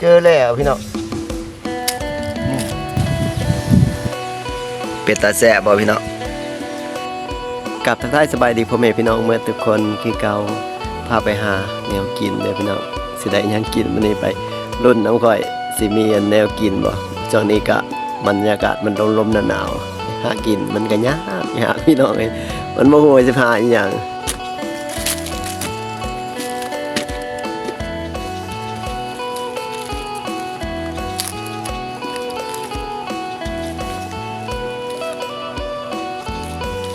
เจอแล้วพี่น้องเป็ดตาแสบบ่พี่น้องกลับทักทายสบายดีพ่อแม่พี่น้องเมื่อทุกคนคือเก่าพาไปหาแนวกินเด้อพี่น้องสิได้ยังกินมื้อนี้ไปรุ่นน้ำข่อยสิมีแนวกินบ่ช่วงนี้ก็บรรยากาศมันลมๆหนาวหากินมันก็ยากยากพี่น้องเอ้ยมันบ่ฮู้ว่าสิพาอีหยัง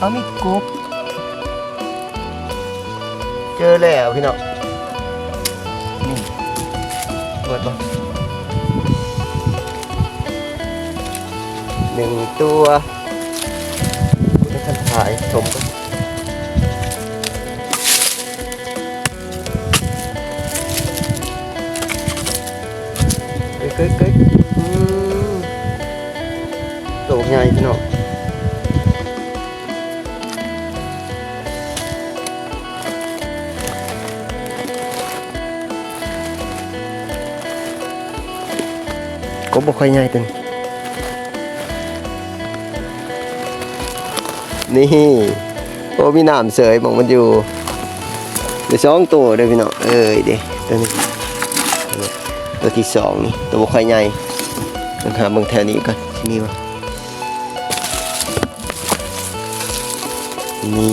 เขามีกบเจอแล้วพี่น้องนี่เปิดบ่หนึ่งตัวไม่ทันถ่ายชมก่อนเก้ยเก้ยเก้ยอืมตัวใหญ่พี่น้อง ก็บ่ค่อยง่ายตึงนี่ โอ้มีน้ำเสยมองมันอยู่เดี๋ยวสองตัวเด้อพี่น้องเอ้ยเด้ตัวนี้ตัวที่สองนี่ตัวบ่ค่อยใหญ่ต้องหาเบิ่งแถวนี้ก่อนที่นี่วะนี่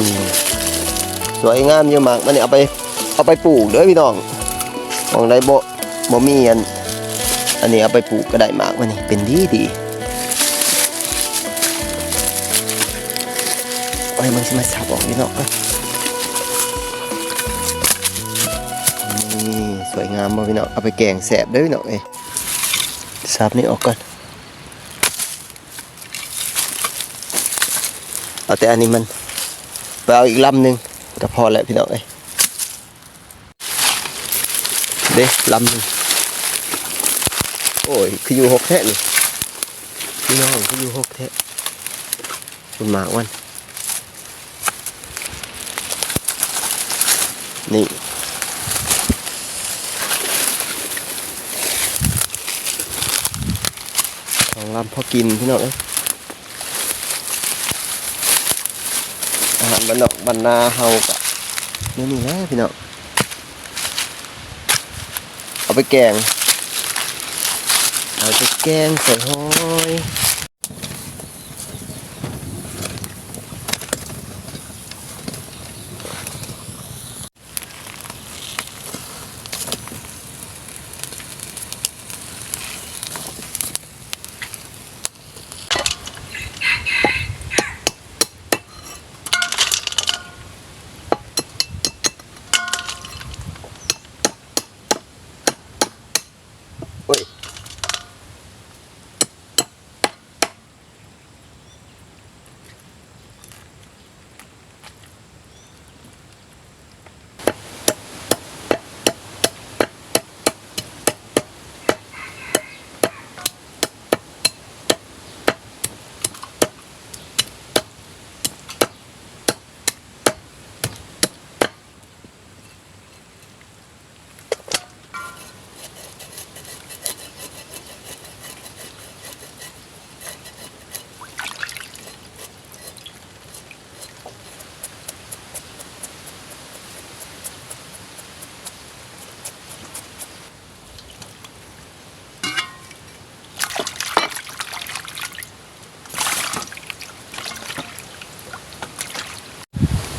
สวยงามอยู่มากมันเนี่ยเอาไปเอาไปปลูกเด้อพี่น้องมองได้บ่บ่มีอัน อันนี้เอาไปปลูกก็ได้มากมันนี่เป็นดีดีโอ้ยมันสิมาสับออกนี่เนาะนี่สวยงามบ่พี่น้องเอาไปแกงแสบเด้พี่น้องเอ้สับนี่ออกก่อนเอาแต่อันนี้มันไปเอาอีกลำหนึ่งก็พอแล้วพี่น้องเอ้เด้ลำหนึ่ง โอ้ย คืออยู่หกแท้นี่พี่น้องคืออยู่หกแท้คุณหมาวัน นี่ของลำพอกินพี่น้องเอ้ยอาหารบ้านนอกบ้านนาเฮากะนี่นี่แหละพี่น้อง เอาไปแกง เอาไปแกงใส่หอย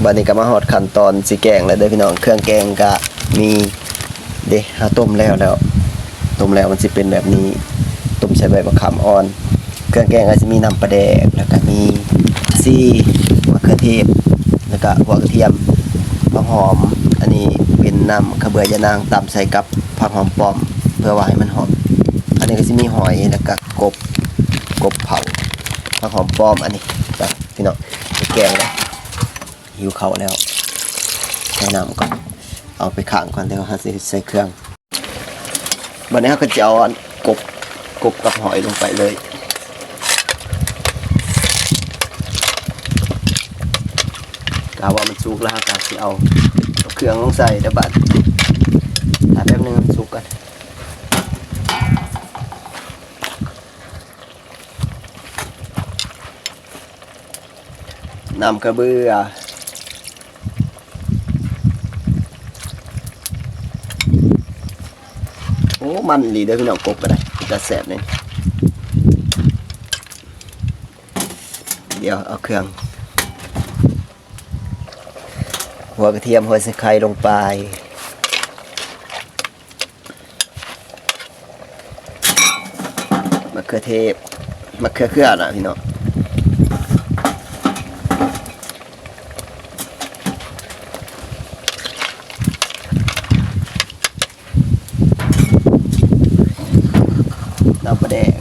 บัดนี้ก็มาฮอดขั้นตอนสิแกงแล้วเด้อพี่น้องเครื่องแกงก็มีเด้หาต้มแล้วแล้วต้มแล้วมันสิเป็นแบบนี้ต้มใส่ใบมะขามอ่อน เครื่องแกงก็จะมีน้ำปลาแดกแล้วก็มีซีมะเขือเทศแล้วก็หัวกระเทียมผักหอม อันนี้เป็นน้ำขเบือยะนางตำใส่กับผักหอมป้อม เพื่อว่าให้มันหอมอันนี้ก็จะมีหอยแล้วก็กบกบเผาผักหอมป้อมอันนี้ไปพี่น้องแกงเลย หิวเขาแล้วใส่น้ำก่อน เอาไปขังก่อนแล้วฮะใส่เครื่องวันนี้ก็จะเอากบกบกับหอยลงไปเลยกาว่ามันสุกแล้วกาจะเอาเครื่องลงใส่เดี๋ยวบัดถ้าแป๊บนึงมันสุกกันน้ำกระเบือ มันดีเด้อพี่น้องกบก็ได้จะแสบเนี่ยเดี๋ยวเอาเครื่อง หัวกระเทียมหัวสะไคร้ลงไปมะเขือเทศมะเขือเครือนะพี่น้องน้ำปลาแดก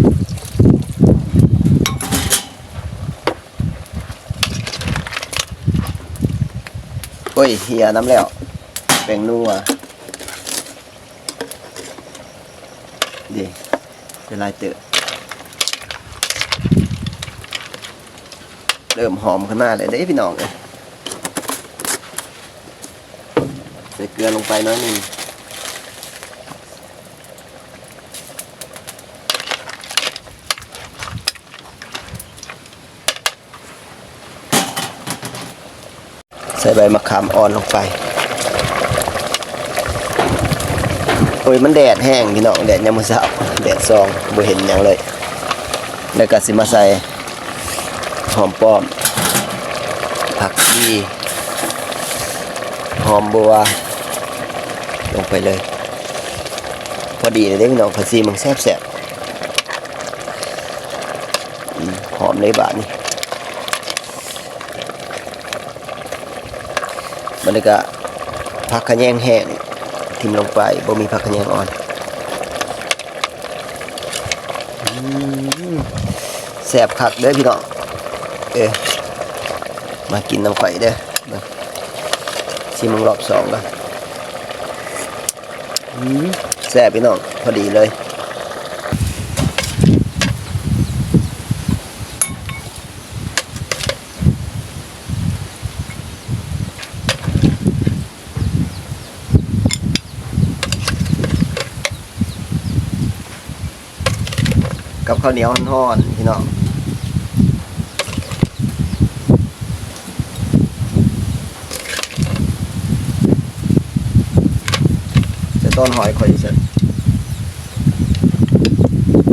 โอ้ ยเฮียน้ำแล้วแป้งนัวดีเป็นลายเตอะเริ่มหอมขึ้นมาเลยเด้พี่น้องเลยใส่เกลือลงไปน้อยนึง ใส่ใบมะขามอ่อนลงไป โอ้ยมันแดดแห้งพี่น้องแดดยามมื้อเช้าแดดซองบ่เห็นหยังเลย แล้วก็สิมาใส่หอมป้อม ผักชีหอมบัว ลงไปเลย พอดีเลยเด้พี่น้องผักชีมันแซ่บแซ่บหอมเลยบาทนี่ มันเลยก็ผักขะแยงแห้งทิมลงไปบ่มีผักขะแยงอ่อนแซบคักเด้อพี่น้องเออมากินน้ำไข่เด้อมาชิมรอบสองกันอืมแซบพี่น้องพอดีเลย กับข้าวเหนียวห่อนๆพี่น้องจะต้นหอยคอยเสร็จ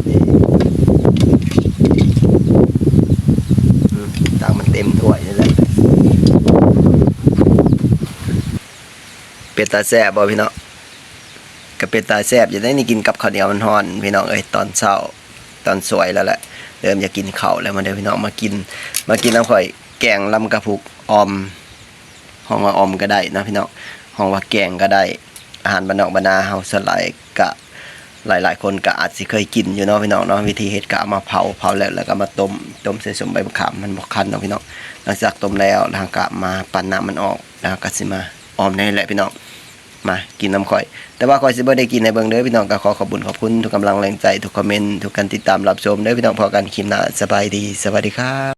นี่อืมตังมันเต็มถ้วยเลยเป็ดตาแซ่บบ่พี่น้องกับเป็ดตาแซ่บจะได้นี่กินกับข้าวเหนียวมันฮ้อน พี่น้องเอ้ยตอนเช้า ตอนสวยแล้วแหละเริ่มจะกินข้าวแล้วมาเด้อพี่น้องมากิน มากินน้ำข่อยแกงลำกระพุกออมห้องว่าออมก็ได้นะพี่น้องห้องว่าแกงก็ได้ อาหารบ้านนอกบ้านนาเฮาสลายกะหลายๆ คนก็อาจสิเคยกินอยู่เนาะพี่น้องเนาะวิธีเฮ็ดกะเอามาเผาเผาแล้วแล้วก็มาต้มต้มใส่สมใบมะขามมันบ่คันเนาะพี่น้องหลังจากต้มแล้วทางกะมาปั่นน้ำมันออกแล้วก็สิมาออมนี่แหละพี่น้อง มากินน้ำข่อย แต่ว่าข่อยสิบ่ได้กินในเบิ่งเด้อพี่น้องก็ขอขอบคุณขอบคุณทุกกำลังแรงใจทุกคอมเมนต์ทุกการติดตามรับชมเด้อพี่น้องพอกันคลิปหน้าสบายดีสวัสดีครับ